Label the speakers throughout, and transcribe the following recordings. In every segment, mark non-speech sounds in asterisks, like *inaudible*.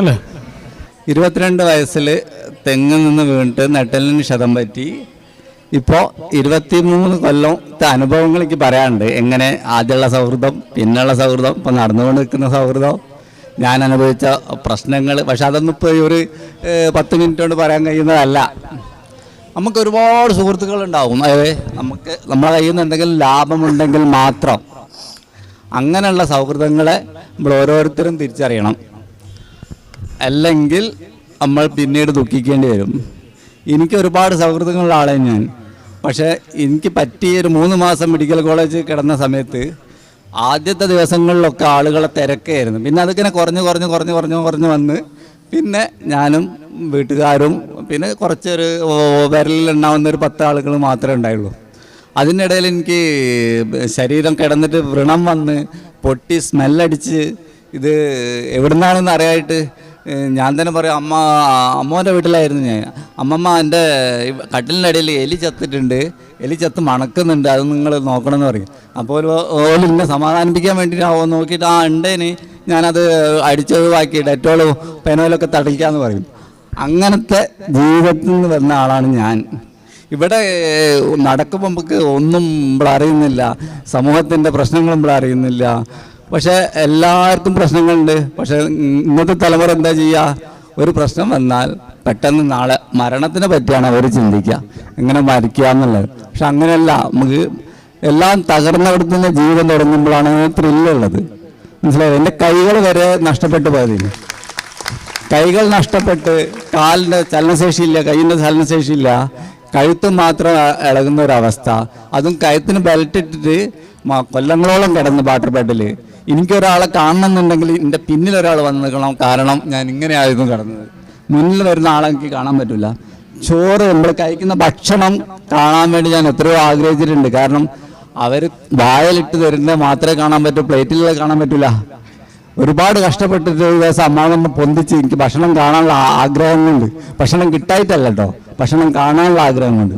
Speaker 1: അല്ലേ?
Speaker 2: ഇരുപത്തിരണ്ട് വയസ്സിൽ തെങ്ങിൽ നിന്ന് വീണിട്ട് നെട്ടലിന് ക്ഷതം പറ്റി. ഇപ്പോൾ ഇരുപത്തിമൂന്ന് കൊല്ലത്തെ അനുഭവങ്ങൾ എനിക്ക് പറയാനുണ്ട്. എങ്ങനെ ആദ്യമുള്ള സൗഹൃദം പിന്നെയുള്ള സൗഹൃദം ഇപ്പം നടന്നുകൊണ്ട് നിൽക്കുന്ന സൗഹൃദം. ഞാൻ അനുഭവിച്ച പ്രശ്നങ്ങൾ പക്ഷെ അതൊന്നും ഇപ്പോൾ ഒരു പത്ത് മിനിറ്റ് കൊണ്ട് പറയാൻ കഴിയുന്നതല്ല. നമുക്ക് ഒരുപാട് സുഹൃത്തുക്കളുണ്ടാവും അതായത് നമുക്ക് നമ്മളെ കയ്യിൽ നിന്ന് എന്തെങ്കിലും ലാഭമുണ്ടെങ്കിൽ മാത്രം അങ്ങനെയുള്ള സൗഹൃദങ്ങളെ നമ്മൾ ഓരോരുത്തരും തിരിച്ചറിയണം. അല്ലെങ്കിൽ നമ്മൾ പിന്നീട് ദുഃഖിക്കേണ്ടി വരും. എനിക്ക് ഒരുപാട് സൗഹൃദങ്ങളുള്ള ആളെ ഞാൻ. പക്ഷേ എനിക്ക് പറ്റിയ ഒരു മൂന്ന് മാസം മെഡിക്കൽ കോളേജ് കിടന്ന സമയത്ത് ആദ്യത്തെ ദിവസങ്ങളിലൊക്കെ ആളുകളെ തിരക്കായിരുന്നു. പിന്നെ അതിങ്ങനെ കുറഞ്ഞ് കുറഞ്ഞ് കുറഞ്ഞ് കുറഞ്ഞ് കുറഞ്ഞ് വന്ന് പിന്നെ ഞാനും വീട്ടുകാരും പിന്നെ കുറച്ചൊരു വിരലിലുണ്ടാവുന്ന ഒരു പത്ത് ആളുകൾ മാത്രമേ ഉണ്ടായുള്ളൂ. അതിനിടയിൽ എനിക്ക് ശരീരം കിടന്നിട്ട് വ്രണം വന്ന് പൊട്ടി സ്മെല്ലടിച്ച് ഇത് എവിടുന്നാണെന്ന് അറിയായിട്ട് ഞാൻ തന്നെ പറയും അമ്മ അമ്മോന്റെ വീട്ടിലായിരുന്നു ഞാൻ. അമ്മമ്മ എന്റെ കട്ടിലിന്റെ ഇടയിൽ എലി ചത്തിട്ടുണ്ട്. എലി ചത്ത് മണക്കുന്നുണ്ട് അത് നിങ്ങൾ നോക്കണമെന്ന് പറയും. അപ്പോൾ ഒരു ഓൽ ഇന്നെ സമാധാനിപ്പിക്കാൻ വേണ്ടിയിട്ട് ആ നോക്കിയിട്ട് ആ ഉണ്ടേന്. ഞാനത് അടിച്ചത് ബാക്കി ഡെറ്റോളും പെനോലൊക്കെ തടിക്കാമെന്ന് പറയും. അങ്ങനത്തെ ജീവിതത്തിൽ നിന്ന് വന്ന ആളാണ് ഞാൻ. ഇവിടെ നടക്കുമ്പോൾ നമുക്ക് ഒന്നും ഇവിടെ അറിയുന്നില്ല. സമൂഹത്തിന്റെ പ്രശ്നങ്ങളും ഇവിടെ അറിയുന്നില്ല. പക്ഷേ എല്ലാവർക്കും പ്രശ്നങ്ങളുണ്ട്. പക്ഷേ ഇന്നത്തെ തലമുറ എന്താ ചെയ്യുക ഒരു പ്രശ്നം വന്നാൽ പെട്ടെന്ന് നാളെ മരണത്തിനെ പറ്റിയാണ് അവർ ചിന്തിക്കുക. ഇങ്ങനെ മരിക്കുക എന്നുള്ളത്. പക്ഷെ അങ്ങനെയല്ല. നമുക്ക് എല്ലാം തകർന്നവിടുത്തു നിന്ന് ജീവൻ തുടങ്ങുമ്പോഴാണ് ത്രില്ലുള്ളത് മനസ്സിലായത് എന്റെ കൈകൾ വരെ നഷ്ടപ്പെട്ടു പോയതിന്. കൈകൾ നഷ്ടപ്പെട്ട് കാലിന്റെ ചലനശേഷിയില്ല കൈയിന്റെ ചലനശേഷിയില്ല. കഴുത്ത് മാത്രം ഇളകുന്ന ഒരവസ്ഥ. അതും കഴുത്തിന് ബെൽറ്റ് ഇട്ടിട്ട് കൊല്ലങ്ങളോളം കിടന്ന് വാട്ടർ ബെഡിൽ എനിക്കൊരാളെ കാണണം എന്നുണ്ടെങ്കിൽ എന്റെ പിന്നിൽ ഒരാൾ വന്ന് നിൽക്കണം കാരണം ഞാൻ ഇങ്ങനെയായിരുന്നു കിടന്നത്. മുന്നിൽ വരുന്ന ആളെ എനിക്ക് കാണാൻ പറ്റില്ല. ചോറ് നമ്മൾ കഴിക്കുന്ന ഭക്ഷണം കാണാൻ വേണ്ടി ഞാൻ എത്രയോ ആഗ്രഹിച്ചിട്ടുണ്ട്. കാരണം അവർ വായലിട്ട് തരുന്നത് മാത്രമേ കാണാൻ പറ്റൂ പ്ലേറ്റിലുള്ള കാണാൻ പറ്റില്ല ഒരുപാട് കഷ്ടപ്പെട്ടിട്ട് ഒരു ദിവസം അമ്മാവനെ പൊന്തിച്ച് എനിക്ക് ഭക്ഷണം കാണാനുള്ള ആഗ്രഹങ്ങളുണ്ട്. ഭക്ഷണം കിട്ടായിട്ടല്ല കേട്ടോ. ഭക്ഷണം കാണാനുള്ള ആഗ്രഹങ്ങളുണ്ട്.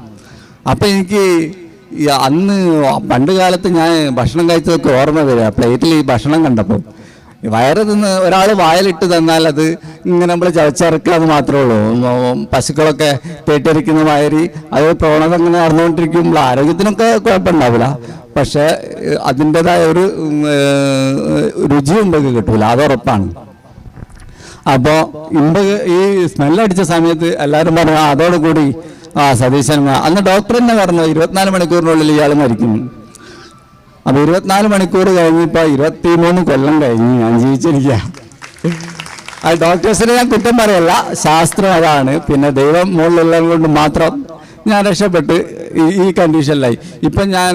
Speaker 2: അപ്പം എനിക്ക് അന്ന് പണ്ട് കാലത്ത് ഞാൻ ഭക്ഷണം കഴിച്ചതൊക്കെ ഓർമ്മ വരിക പ്ലേറ്റിൽ ഈ ഭക്ഷണം കണ്ടപ്പോൾ. വയറ് തിന്ന് ഒരാൾ വായലിട്ട് തന്നാൽ അത് ഇങ്ങനെ നമ്മൾ ചവച്ചിറക്കാന്ന് മാത്രമേ ഉള്ളൂ. പശുക്കളൊക്കെ പേട്ടിയറിക്കുന്ന വയറി അത് പ്രവണത അങ്ങനെ നടന്നുകൊണ്ടിരിക്കുമ്പോൾ ആരോഗ്യത്തിനൊക്കെ കുഴപ്പമുണ്ടാവില്ല. പക്ഷേ അതിന്റെതായ ഒരു രുചി ഉണ്ടൊക്കെ കിട്ടൂല. അത് ഉറപ്പാണ്. അപ്പോൾ ഇമ്പ ഈ സ്മെല്ലടിച്ച സമയത്ത് എല്ലാവരും പറഞ്ഞു "ആ, അതോടുകൂടി ആ സതീശൻ മ-" അന്ന് ഡോക്ടർ തന്നെ പറഞ്ഞു ഇരുപത്തിനാല് മണിക്കൂറിനുള്ളിൽ ഇയാൾ മരിക്കും അപ്പോൾ ഇരുപത്തിനാല് മണിക്കൂർ കഴിഞ്ഞിപ്പോൾ ഇരുപത്തി മൂന്ന് കൊല്ലം കഴിഞ്ഞ് ഞാൻ ജീവിച്ചിരിക്കുക അത് ഡോക്ടേഴ്സിനെ ഞാൻ കുറ്റം പറയല്ല ശാസ്ത്രം അതാണ്. പിന്നെ ദൈവം മുകളിലുള്ളത് കൊണ്ട് മാത്രം ഞാൻ രക്ഷപ്പെട്ട് ഈ കണ്ടീഷനിലായി ഇപ്പം ഞാൻ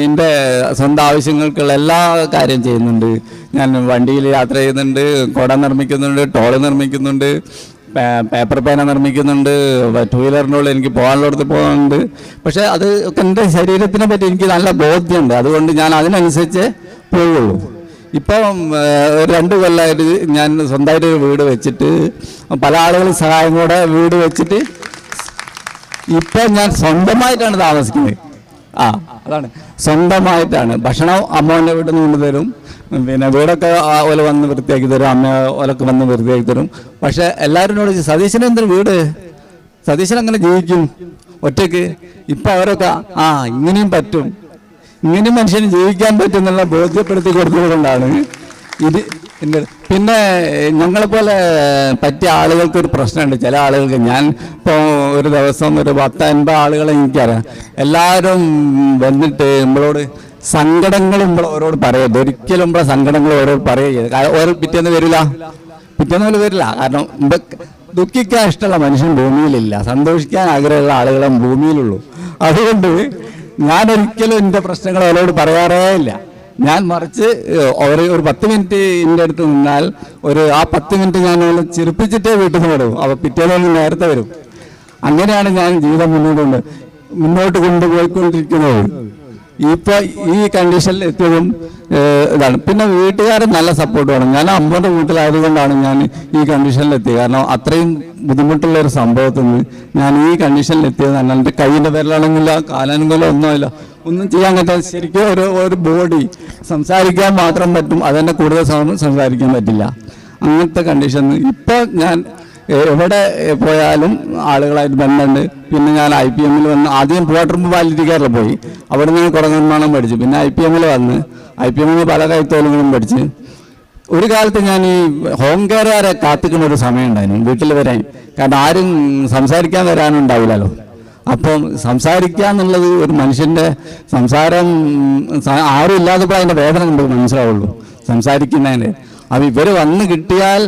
Speaker 2: എന്റെ സ്വന്തം ആവശ്യങ്ങൾക്കുള്ള എല്ലാ കാര്യം ചെയ്യുന്നുണ്ട്. ഞാൻ വണ്ടിയിൽ യാത്ര ചെയ്യുന്നുണ്ട് കുട നിർമ്മിക്കുന്നുണ്ട് ടോൾ നിർമ്മിക്കുന്നുണ്ട്. പേപ്പർ പേന നിർമ്മിക്കുന്നുണ്ട്. ടൂ വീലറിനുള്ളിൽ എനിക്ക് പോകാനുള്ളടത്ത് പോകുന്നുണ്ട് പക്ഷേ അത് ഒക്കെ എന്റെ ശരീരത്തിനെ പറ്റി എനിക്ക് നല്ല ബോധ്യമുണ്ട്. അതുകൊണ്ട് ഞാൻ അതിനനുസരിച്ച് പോവുള്ളൂ. ഇപ്പം രണ്ട് കൊല്ലമായിട്ട് ഞാൻ സ്വന്തമായിട്ട് ഒരു വീട് വെച്ചിട്ട് പല ആളുകളും സഹായം കൂടെ വീട് വെച്ചിട്ട് ഇപ്പം ഞാൻ സ്വന്തമായിട്ടാണ് താമസിക്കുന്നത്. ആ അതാണ്. സ്വന്തമായിട്ടാണ്. ഭക്ഷണം അമ്മോന്റെ വീട്ടിൽ നിന്ന് കൊണ്ടുതരും പിന്നെ വീടൊക്കെ ഓല വന്ന് വൃത്തിയാക്കി തരും അമ്മ ഓലൊക്കെ വന്ന് വൃത്തിയാക്കി തരും. പക്ഷെ എല്ലാവരും സതീശൻ എന്തൊരു വീട്? സതീശൻ അങ്ങനെ ജീവിക്കും ഒറ്റയ്ക്ക്. ഇപ്പം അവരൊക്കെ ആ ഇങ്ങനെയും പറ്റും. ഇങ്ങനെയും മനുഷ്യന് ജീവിക്കാൻ പറ്റും എന്നുള്ള ബോധ്യപ്പെടുത്തി കൊടുത്തതുകൊണ്ടാണ് ഇത് പിന്നെ ഞങ്ങളെ പോലെ പറ്റിയ ആളുകൾക്ക് ഒരു പ്രശ്നമുണ്ട്. ചില ആളുകൾക്ക് ഞാൻ ഇപ്പോൾ ഒരു ദിവസം ഒരു പത്ത് അൻപത് ആളുകളെ എനിക്കറിയാം. എല്ലാവരും വന്നിട്ട് നമ്മളോട് സങ്കടങ്ങൾ നമ്മൾ ഓരോട് പറയരുത് ഒരിക്കലും നമ്മളെ സങ്കടങ്ങൾ ഓരോട് പറയരുത് കാരണം ഓരോ പിറ്റേന്ന് വരില്ല. പിറ്റേന്ന് പോലെ വരില്ല. കാരണം ദുഃഖിക്കാൻ ഇഷ്ടമുള്ള മനുഷ്യൻ ഭൂമിയിലില്ല. സന്തോഷിക്കാൻ ആഗ്രഹമുള്ള ആളുകളും ഭൂമിയിലുള്ളൂ. അതുകൊണ്ട് ഞാൻ ഒരിക്കലും എന്റെ പ്രശ്നങ്ങൾ അവരോട് പറയാറേ ഇല്ല. ഞാൻ മറിച്ച് ഒരു ഒരു പത്ത് മിനിറ്റ് എന്റെ അടുത്ത് നിന്നാൽ ഒരു ആ പത്ത് മിനിറ്റ് ഞാൻ ചിരിപ്പിച്ചിട്ടേ വീട്ടിൽ നിന്ന് വിടും. അപ്പോൾ പിറ്റേന്ന് നേരത്തെ വരും. അങ്ങനെയാണ് ഞാൻ ജീവിതം മുന്നോട്ട് മുന്നോട്ട് കൊണ്ടുപോയിക്കൊണ്ടിരിക്കുന്നത്. ഇപ്പൊ ഈ കണ്ടീഷനിൽ എത്തിയതും ഇതാണ്. പിന്നെ വീട്ടുകാരൻ നല്ല സപ്പോർട്ട് വേണം. ഞാൻ അമ്മയുടെ വീട്ടിലായതുകൊണ്ടാണ് ഞാൻ ഈ കണ്ടീഷനിൽ എത്തിയത്. കാരണം അത്രയും ബുദ്ധിമുട്ടുള്ള ഒരു സംഭവത്തിൽ നിന്ന് ഞാൻ ഈ കണ്ടീഷനിൽ എത്തിയത് തന്നെ. എന്റെ കൈയിന്റെ പേരിലാണെങ്കില്ല കാലാനുകൂലം ഒന്നുമില്ല. ഒന്നും ചെയ്യാൻ പറ്റാതെ ശരിക്കും ഒരു ഒരു ബോഡി സംസാരിക്കാൻ മാത്രം പറ്റും. അതെന്നെ കൂടുതൽ സംസാരിക്കാൻ പറ്റില്ല. അങ്ങനത്തെ കണ്ടീഷൻ ഇപ്പം ഞാൻ എവിടെ പോയാലും ആളുകളായിട്ട് ബന്ധമുണ്ട്. പിന്നെ ഞാൻ ഐ പി എമ്മിൽ വന്ന് ആദ്യം വാട്ടർ വാലിറ്റി പോയി. അവിടെ നിന്ന് കുറേ നിർമ്മാണം പഠിച്ചു. പിന്നെ ഐ പി എമ്മിൽ വന്ന് ഐ പി എമ്മിൽ പല കൈത്തോലുകളും പഠിച്ച് ഒരു കാലത്ത് ഞാൻ ഈ ഹോം കെയർകാരെ കാത്തിക്കുന്ന ഒരു സമയം ഉണ്ടായിരുന്നു. വീട്ടിൽ വരാൻ കാരണം ആരും സംസാരിക്കാൻ വരാനും ഉണ്ടാവില്ലല്ലോ. അപ്പം സംസാരിക്കുക എന്നുള്ളത് ഒരു മനുഷ്യന്റെ സംസാരം ആരും ഇല്ലാത്തപ്പോൾ അതിന്റെ വേദന നമുക്ക് മനസ്സിലാവുള്ളൂ. സംസാരിക്കുന്നതിന്റെ അപ്പം ഇവർ വന്ന് കിട്ടിയാൽ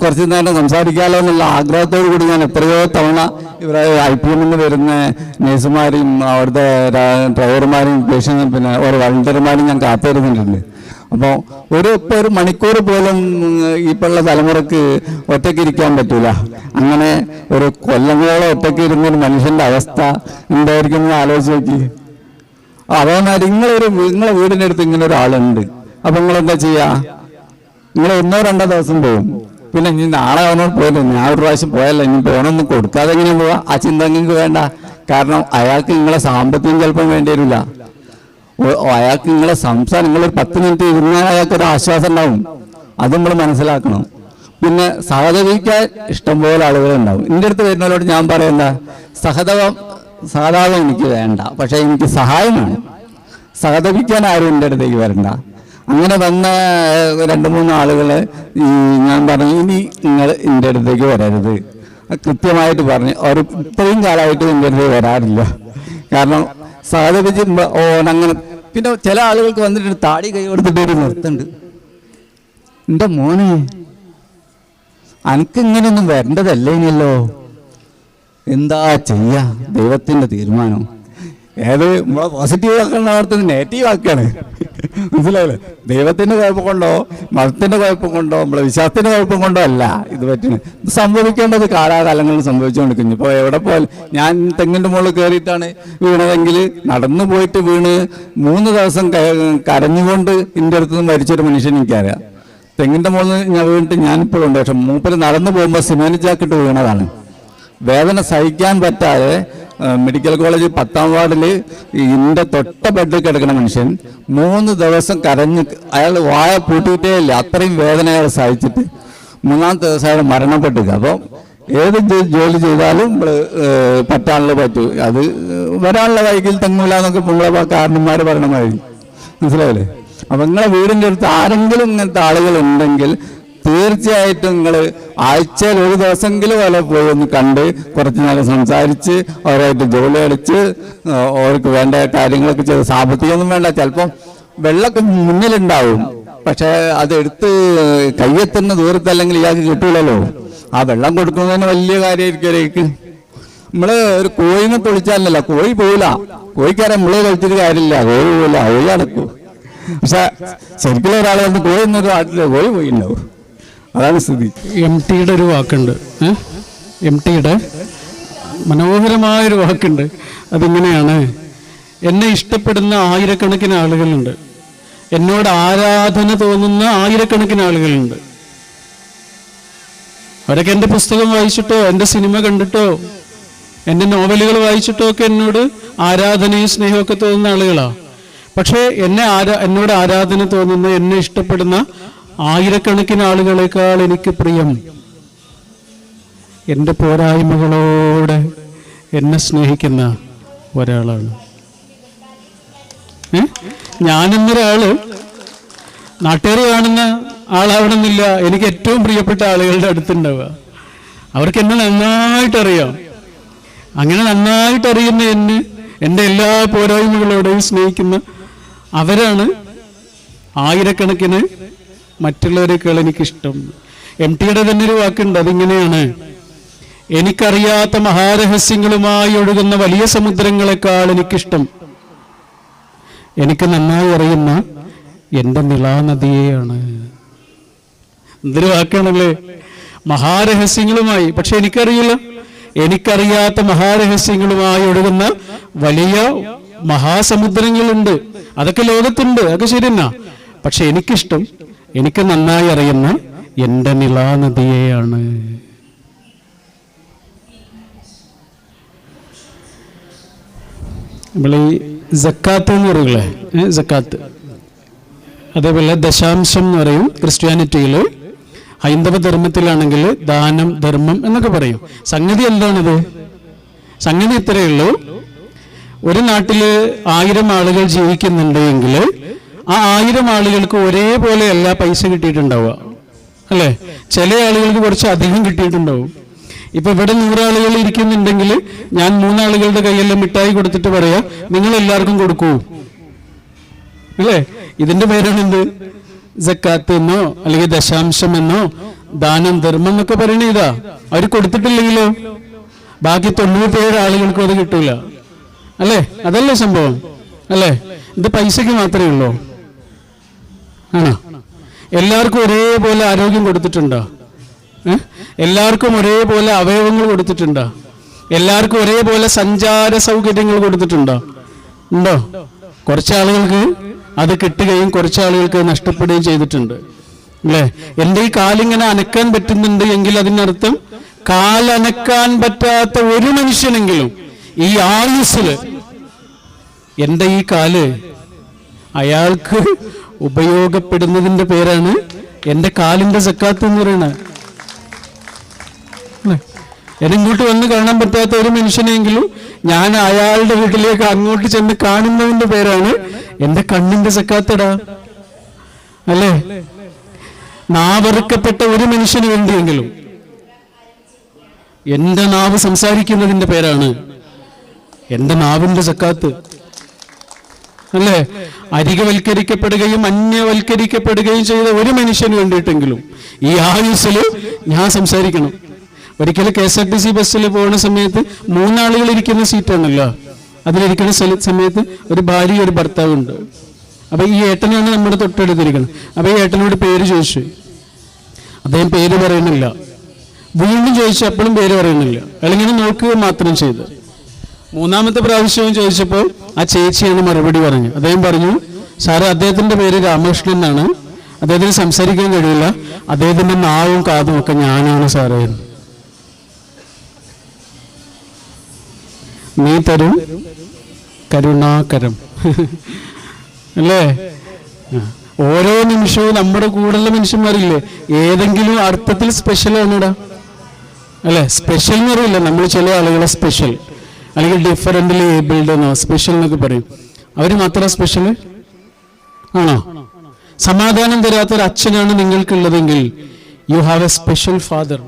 Speaker 2: കുറച്ച് നേരം സംസാരിക്കാമല്ലോ എന്നുള്ള ആഗ്രഹത്തോടു കൂടി ഞാൻ എത്രയോ തവണ ഇവരെ ഐ പി എമ്മിൽ വരുന്ന നേഴ്സുമാരെയും അവിടുത്തെ ഡ്രൈവർമാരെയും പേഷ്യൻ പിന്നെ ഓരോ വളണ്ടിയർമാരെയും ഞാൻ കാത്തിരുന്നിട്ടുണ്ട് അപ്പോൾ ഒരു ഇപ്പോൾ ഒരു മണിക്കൂർ പോലും ഇപ്പോഴുള്ള തലമുറയ്ക്ക് ഒറ്റയ്ക്ക് ഇരിക്കാൻ പറ്റൂല. അങ്ങനെ ഒരു കൊല്ലങ്ങളോളം ഒറ്റയ്ക്ക് ഇരുന്ന ഒരു മനുഷ്യന്റെ അവസ്ഥ എന്തായിരിക്കും എന്ന് ആലോചിച്ച് നോക്കി. അതേമാതിരി നിങ്ങളൊരു നിങ്ങളെ വീടിന്റെ അടുത്ത് ഇങ്ങനെ ഒരാളുണ്ട് അപ്പൊ നിങ്ങളെന്താ ചെയ്യാ? നിങ്ങൾ ഒന്നോ രണ്ടോ ദിവസം പോകും പിന്നെ ഇനി നാളെ അവനോട് പോയില്ല. ഞാൻ ഒരു പ്രാവശ്യം പോയല്ല. ഇനി പോകണമെന്ന് കൊടുക്കാതെ എങ്ങനെ പോവാ? ആ ചിന്ത നിങ്ങൾക്ക് വേണ്ട. കാരണം അയാൾക്ക് നിങ്ങളെ സാമ്പത്തികം ചിലപ്പം വേണ്ടി വരില്ല. അയാൾക്ക് നിങ്ങളെ സംസാരം നിങ്ങളൊരു പത്ത് മിനിറ്റ് ഇരുന്നാൽ അയാൾക്ക് ഒരു ആശ്വാസം ഉണ്ടാവും. അത് നമ്മൾ മനസ്സിലാക്കണം. പിന്നെ സഹതപിക്കാൻ ഇഷ്ടംപോലെ ആളുകളുണ്ടാവും. എന്റെ അടുത്ത് വരുന്നവരോട് ഞാൻ പറയണ്ട സഹതപം സഹതാപം എനിക്ക് വേണ്ട. പക്ഷേ എനിക്ക് സഹായമാണ് സഹതപിക്കാൻ ആരും എന്റെ അടുത്തേക്ക് വരണ്ട. അങ്ങനെ വന്ന രണ്ട് മൂന്ന് ആളുകൾ ഞാൻ പറഞ്ഞു ഇനി നിങ്ങൾ എന്റെ അടുത്തേക്ക് വരരുത്. കൃത്യമായിട്ട് പറഞ്ഞു. അവർ ഇത്രയും കാലമായിട്ട് എന്റെ അടുത്തേക്ക് വരാറില്ല. കാരണം സഹതപിച്ച് ഓണങ്ങനെ പിന്നെ ചില ആളുകൾക്ക് വന്നിട്ട് താടി കൈ കൊടുത്തിട്ട് ഒരു നിർത്തുണ്ട്. എന്റെ മോനെ അനക്ക് ഇങ്ങനെയൊന്നും വരേണ്ടതല്ലേ ഇനിയല്ലോ? എന്താ ചെയ്യാ? ദൈവത്തിന്റെ തീരുമാനം. ഏത് നമ്മളെ പോസിറ്റീവ് ആക്കുന്ന നേരത്തെ നെഗറ്റീവ് ആക്കാണ് മനസ്സിലായില്ലേ? ദൈവത്തിന്റെ കുഴപ്പം കൊണ്ടോ മതത്തിന്റെ കുഴപ്പം കൊണ്ടോ നമ്മളെ വിശ്വാസത്തിന്റെ കുഴപ്പം കൊണ്ടോ അല്ല. ഇത് പറ്റുന്നത് ഇത് സംഭവിക്കേണ്ടത് കാലാകാലങ്ങളിൽ സംഭവിച്ചുകൊണ്ടിരിക്കുന്നു ഇപ്പോൾ എവിടെ പോയാലും ഞാൻ തെങ്ങിന്റെ മുകളിൽ കയറിയിട്ടാണ് വീണതെങ്കിൽ നടന്നു പോയിട്ട് വീണ് മൂന്ന് ദിവസം കരഞ്ഞുകൊണ്ട് എന്റെ അടുത്ത് നിന്ന് മരിച്ചൊരു മനുഷ്യൻ എനിക്കറിയാം. തെങ്ങിന്റെ മുകളിൽ ഞാൻ വീണിട്ട് ഞാനിപ്പോഴുണ്ട് പക്ഷെ മൂപ്പര് നടന്നു പോകുമ്പോൾ സിമേനിച്ചാക്കിട്ട് വീണതാണ്. വേദന സഹിക്കാൻ പറ്റാതെ മെഡിക്കൽ കോളേജ് പത്താം വാർഡിൽ ഇന്റെ തൊട്ട ബെഡിൽ കിടക്കുന്ന മനുഷ്യൻ മൂന്ന് ദിവസം കരഞ്ഞ് അയാൾ വായ പൂട്ടിയിട്ടേ ഇല്ല. അത്രയും വേദന അയാൾ സഹിച്ചിട്ട് മൂന്നാമത്തെ ദിവസം അയാൾ മരണപ്പെട്ടു അപ്പോൾ ഏത് ജോലി ചെയ്താലും പറ്റാനുള്ള പറ്റൂ. അത് വരാനുള്ള വൈകിൽ തങ്ങൂല എന്നൊക്കെ നമ്മളെ കാരണന്മാർ പറയണമായിരിക്കും മനസ്സിലായില്ലേ? അപ്പൊ നിങ്ങളെ വീടിന്റെ അടുത്ത് ആരെങ്കിലും ഇങ്ങനത്തെ ആളുകൾ ഉണ്ടെങ്കിൽ തീർച്ചയായിട്ടും നിങ്ങൾ ആഴ്ചയിൽ ഒരു ദിവസമെങ്കിലും വല്ല പോയി ഒന്ന് കണ്ട് കുറച്ച് നേരം സംസാരിച്ച് അവരായിട്ട് ജോലി അടിച്ച് അവർക്ക് വേണ്ട കാര്യങ്ങളൊക്കെ ചെയ്ത്. സാമ്പത്തികമൊന്നും വേണ്ട ചിലപ്പം വെള്ളമൊക്കെ മുന്നിലുണ്ടാവും. പക്ഷെ അതെടുത്ത് കയ്യെത്തുന്ന ദൂരത്തല്ലെങ്കിൽ ഇയാൾക്ക് കിട്ടൂലല്ലോ. ആ വെള്ളം കൊടുക്കുന്നതിന് വലിയ കാര്യമായിരിക്കും ഒരേക്ക് നമ്മൾ ഒരു കോഴിനെ തൊളിച്ചാലല്ല കോഴി പോവില്ല. കോഴിക്കാരെ നമ്മളെ കളിച്ചിട്ട് കാര്യമില്ല. കോഴി പോവില്ല കോഴി അടക്കും പക്ഷെ ശരിക്കുള്ള ഒരാളെ വന്ന് കോഴി എന്നൊരു നാട്ടിൽ കോഴി പോയിണ്ടാവും അതാണ് സ്ഥിതി
Speaker 1: എം ടിയുടെ ഒരു വാക്കുണ്ട്. എം ടിയുടെ മനോഹരമായൊരു വാക്കുണ്ട്. അതിങ്ങനെയാണ്. എന്നെ ഇഷ്ടപ്പെടുന്ന ആയിരക്കണക്കിന് ആളുകളുണ്ട്. എന്നോട് ആരാധന തോന്നുന്ന ആയിരക്കണക്കിന് ആളുകളുണ്ട്. അവരൊക്കെ എന്റെ പുസ്തകം വായിച്ചിട്ടോ എന്റെ സിനിമ കണ്ടിട്ടോ എന്റെ നോവലുകൾ വായിച്ചിട്ടോ ഒക്കെ എന്നോട് ആരാധനയും സ്നേഹമൊക്കെ തോന്നുന്ന ആളുകളാണ് പക്ഷേ എന്നെ ആരാ എന്നോട് ആരാധന തോന്നുന്ന എന്നെ ഇഷ്ടപ്പെടുന്ന ആയിരക്കണക്കിന് ആളുകളെക്കാൾ എനിക്ക് പ്രിയം എന്റെ പോരായ്മകളോട് എന്നെ സ്നേഹിക്കുന്ന ഒരാളാണ്? ഞാനെന്നൊരാൾ നാട്ടുകാർ കാണുന്ന ആളാവണമെന്നില്ല. എനിക്ക് ഏറ്റവും പ്രിയപ്പെട്ട ആളുകളുടെ അടുത്തുണ്ടാവുക. അവർക്ക് എന്നെ നന്നായിട്ടറിയാം. അങ്ങനെ നന്നായിട്ടറിയുന്ന എന്നെ എന്റെ എല്ലാ പോരായ്മകളോടെയും സ്നേഹിക്കുന്ന അവരാണ് ആയിരക്കണക്കിന് മറ്റുള്ളവരെക്കാൾ എനിക്കിഷ്ടം. എം ടിയുടെ തന്നെ ഒരു വാക്കുണ്ട് അതിങ്ങനെയാണ്. എനിക്കറിയാത്ത മഹാരഹസ്യങ്ങളുമായി ഒഴുകുന്ന വലിയ സമുദ്രങ്ങളെക്കാൾ എനിക്കിഷ്ടം. എനിക്ക് നന്നായി അറിയുന്ന എന്റെ നിളാനദിയെയാണ് എന്തൊരു വാക്കാണല്ലേ? മഹാരഹസ്യങ്ങളുമായി. പക്ഷെ എനിക്കറിയില്ല. എനിക്കറിയാത്ത മഹാരഹസ്യങ്ങളുമായി ഒഴുകുന്ന വലിയ മഹാസമുദ്രങ്ങളുണ്ട്. അതൊക്കെ ലോകത്തുണ്ട് അതൊക്കെ ശരിയെന്നാ. പക്ഷെ എനിക്കിഷ്ടം എനിക്ക് നന്നായി അറിയുന്ന എന്റെ നിളാനദിയെയാണ് നമ്മൾ ജക്കാത്ത് എന്ന് പറയില്ലേ ജക്കാത്ത് അതേപോലെ ദശാംശം എന്ന് പറയും ക്രിസ്ത്യാനിറ്റിയിൽ. ഹൈന്ദവ ധർമ്മത്തിലാണെങ്കിൽ ദാനം ധർമ്മം എന്നൊക്കെ പറയും. സംഗതി എന്താണിത്? സംഗതി ഇത്രയേ ഉള്ളൂ. ഒരു നാട്ടിൽ ആയിരം ആളുകൾ ജീവിക്കുന്നുണ്ട് എങ്കിൽ ആ ആയിരം ആളുകൾക്ക് ഒരേപോലെ ഒരേപോലെയല്ല പൈസ കിട്ടിയിട്ടുണ്ടാവുക. അല്ലേ? ചില ആളുകൾക്ക് കുറച്ച് അധികം കിട്ടിയിട്ടുണ്ടാവും. ഇപ്പൊ ഇവിടെ നൂറാളുകൾ ഇരിക്കുന്നുണ്ടെങ്കിൽ ഞാൻ മൂന്നാളുകളുടെ കയ്യെല്ലാം മിഠായി കൊടുത്തിട്ട് പറയാ നിങ്ങൾ എല്ലാവർക്കും കൊടുക്കൂ. അല്ലേ? ഇതിന്റെ പേരാണ് എന്ത് ജക്കാത്ത് എന്നോ അല്ലെങ്കിൽ ദശാംശം എന്നോ ദാനം ധർമ്മം എന്നൊക്കെ പറയണ ഇതാ. അവർ കൊടുത്തിട്ടില്ലെങ്കിലോ? ബാക്കി തൊണ്ണൂറ് പേര് ആളുകൾക്കും അത് കിട്ടൂല. അല്ലേ? അതല്ലേ സംഭവം. അല്ലേ? ഇത് പൈസക്ക് മാത്രമേ ഉള്ളൂ? ആണോ? എല്ലാവർക്കും ഒരേപോലെ ആരോഗ്യം കൊടുത്തിട്ടുണ്ടോ? എല്ലാവർക്കും ഒരേപോലെ അവയവങ്ങൾ കൊടുത്തിട്ടുണ്ടോ? എല്ലാവർക്കും ഒരേപോലെ സഞ്ചാര സൗകര്യങ്ങൾ കൊടുത്തിട്ടുണ്ടോ? ഉണ്ടോ? കുറച്ച് ആളുകൾക്ക് അത് കിട്ടുകയും കുറച്ച് ആളുകൾക്ക് നഷ്ടപ്പെടുകയും ചെയ്തിട്ടുണ്ട്. അല്ലേ? എന്റെ ഈ കാലിങ്ങനെ അനക്കാൻ പറ്റുന്നുണ്ട് എങ്കിൽ അതിനർത്ഥം കാലനക്കാൻ പറ്റാത്ത ഒരു മനുഷ്യനെങ്കിലും ഈ ആയുസ്സിൽ എന്റെ ഈ കാൽ അയാൾക്ക് ഉപയോഗപ്പെടുന്നതിന്റെ പേരാണ് എന്റെ കാലിന്റെ സക്കാത്ത് എന്ന് പറയുന്നത്. എന്നെ ഇങ്ങോട്ട് വന്ന് കാണാൻ പറ്റാത്ത ഒരു മനുഷ്യനെങ്കിലും ഞാൻ അയാളുടെ വീട്ടിലേക്ക് അങ്ങോട്ട് ചെന്ന് കാണുന്നതിന്റെ പേരാണ് എന്റെ കണ്ണിന്റെ സക്കാത്തടാ. അല്ലേ? നാവറുക്കപ്പെട്ട ഒരു മനുഷ്യന് വേണ്ടിയെങ്കിലും എന്റെ നാവ് സംസാരിക്കുന്നതിന്റെ പേരാണ് എന്റെ നാവിന്റെ സക്കാത്ത്. അല്ലേ? അരികവൽക്കരിക്കപ്പെടുകയും അന്യവൽക്കരിക്കപ്പെടുകയും ചെയ്ത ഒരു മനുഷ്യന് കണ്ടിട്ടെങ്കിലും ഈ ആയുസിൽ ഞാൻ സംസാരിക്കണം. ഒരിക്കലും K S R T C ബസ്സിൽ പോകുന്ന സമയത്ത് മൂന്നാളുകൾ ഇരിക്കുന്ന സീറ്റാണല്ലോ. അതിലിരിക്കുന്ന സമയത്ത് ഒരു ഭാര്യ ഒരു ഭർത്താവ് ഉണ്ട്. അപ്പൊ ഈ ഏട്ടനാണ് നമ്മുടെ തൊട്ടടുത്തിരിക്കുന്നത് അപ്പൊ ഈ ഏട്ടനോട് പേര് ചോദിച്ചു. അദ്ദേഹം പേര് പറയുന്നില്ല വീണ്ടും ചോദിച്ചു അപ്പോഴും പേര് പറയുന്നില്ല അല്ലെങ്കിൽ നോക്കുക മാത്രം ചെയ്തു. മൂന്നാമത്തെ പ്രാവശ്യവും ചോദിച്ചപ്പോൾ ആ ചേച്ചിയാണ് മറുപടി പറഞ്ഞു അദ്ദേഹം പറഞ്ഞു സാറ് അദ്ദേഹത്തിന്റെ പേര് രാമകൃഷ്ണൻ എന്നാണ്. അദ്ദേഹത്തിന് സംസാരിക്കാൻ കഴിയില്ല. അദ്ദേഹത്തിന്റെ നാവും കാതും ഒക്കെ ഞാനാണ് സാറേ. നീ തരും കരുണാകരം. *laughs* അല്ലേ? ഓരോ നിമിഷവും നമ്മുടെ കൂടെയുള്ള മനുഷ്യന്മാരില്ലേ? ഏതെങ്കിലും അർത്ഥത്തിൽ സ്പെഷ്യൽ ആണോടാ? അല്ലെ? സ്പെഷ്യൽ എന്ന് പറയില്ല. നമ്മൾ ചില ആളുകളെ സ്പെഷ്യൽ അല്ലെങ്കിൽ ഡിഫറന്റ്ലി ഏബിൾഡ് എന്നോ സ്പെഷ്യൽ എന്നൊക്കെ പറയും. അവർ മാത്രം സ്പെഷ്യൽ ആണോ? സമാധാനം തരാത്തൊരു അച്ഛനാണ് നിങ്ങൾക്കുള്ളതെങ്കിൽ you have a special father